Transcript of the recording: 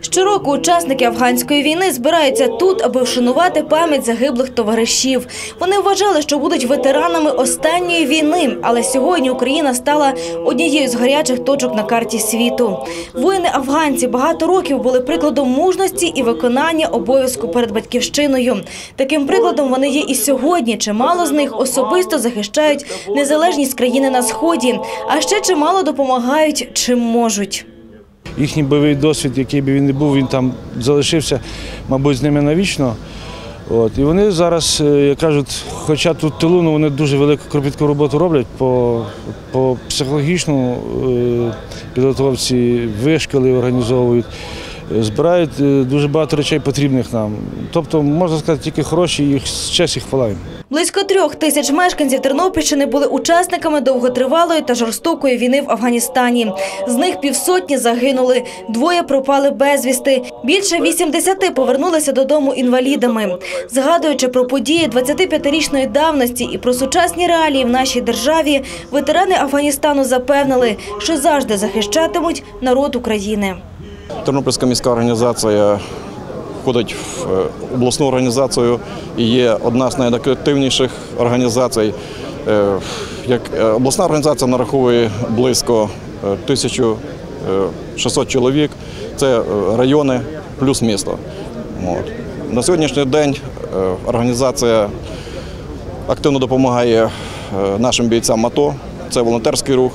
Щороку учасники афганської війни збираються тут, аби вшанувати пам'ять загиблих товаришів. Вони вважали, що будуть ветеранами останньої війни, але сьогодні Україна стала однією з гарячих точок на карті світу. Воїни-афганці багато років були прикладом мужності і виконання обов'язку перед батьківщиною. Таким прикладом вони є і сьогодні. Чимало з них особисто захищають незалежність країни на сході, а ще чимало допомагають чим можуть. Їхній бойовий досвід, який би він не був, він там залишився, мабуть, з ними навічно. От. І вони зараз, е, як кажуть, хоча тут тилу, ну, вони дуже велику кропітку роботу роблять по, по психологічному е, підготовці, вишколи організовують, е, збирають дуже багато речей потрібних нам. Тобто, можна сказати, тільки хороші, їх честь і хвала їм. Близько трьох тисяч мешканців Тернопільщини були учасниками довготривалої та жорстокої війни в Афганістані. З них півсотні загинули, двоє пропали безвісти. Більше 80 повернулися додому інвалідами. Згадуючи про події 25-річної давності і про сучасні реалії в нашій державі, ветерани Афганістану запевнили, що завжди захищатимуть народ України. Тернопільська міська організація входить в е, обласну організацію і є одна з найактивніших організацій. Е, Як е, обласна організація нараховує близько е, 1600 чоловік. Це райони плюс місто. От. На сьогоднішній день організація активно допомагає нашим бійцям АТО. Це волонтерський рух,